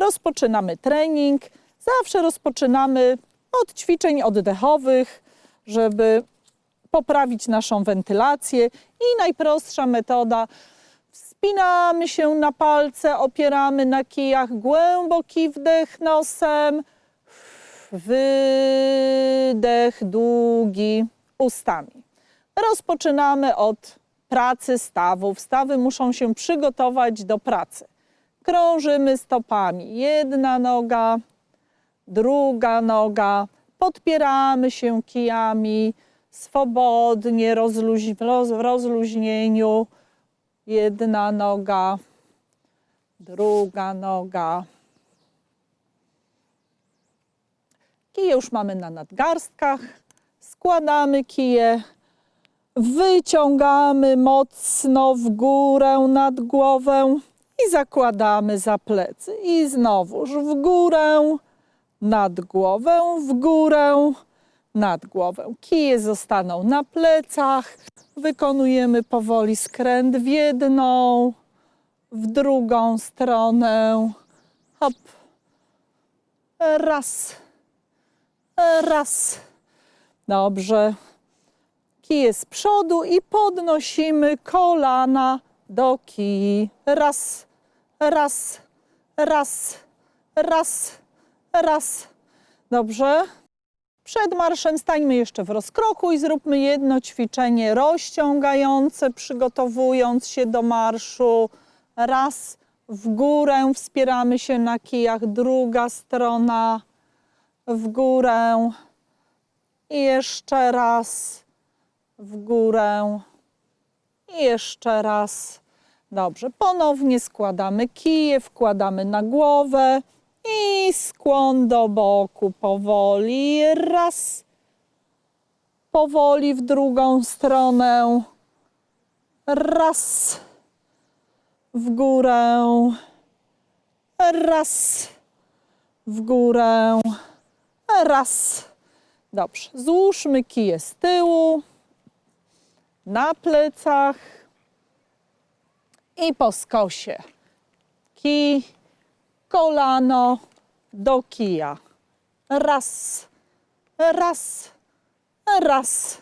rozpoczynamy trening. Zawsze rozpoczynamy od ćwiczeń oddechowych, żeby poprawić naszą wentylację. I najprostsza metoda. Wspinamy się na palce, opieramy na kijach, głęboki wdech nosem, wydech długi ustami. Rozpoczynamy od pracy stawów. Stawy muszą się przygotować do pracy. Krążymy stopami. Jedna noga, druga noga. Podpieramy się kijami swobodnie, rozluź, roz, w rozluźnieniu. Jedna noga, druga noga. Kije już mamy na nadgarstkach. Składamy kije, wyciągamy mocno w górę nad głowę i zakładamy za plecy. I znowuż w górę, nad głowę, w górę, nad głowę. Kije zostaną na plecach. Wykonujemy powoli skręt w jedną, w drugą stronę. Hop. Raz. Raz. Dobrze. Kije z przodu i podnosimy kolana do kij. Raz, raz, raz, raz, raz. Dobrze. Przed marszem stańmy jeszcze w rozkroku i zróbmy jedno ćwiczenie rozciągające, przygotowując się do marszu. Raz w górę, wspieramy się na kijach, druga strona w górę i jeszcze raz w górę i jeszcze raz. Dobrze, ponownie składamy kije, wkładamy na głowę i skłon do boku powoli. Raz, powoli w drugą stronę. Raz, w górę. Raz, w górę. Raz. Dobrze, złóżmy kije z tyłu, na plecach i po skosie. Kij, kolano do kija. Raz, raz, raz.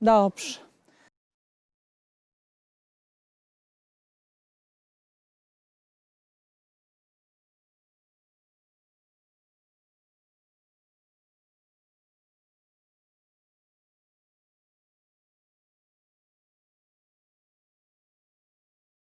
Dobrze.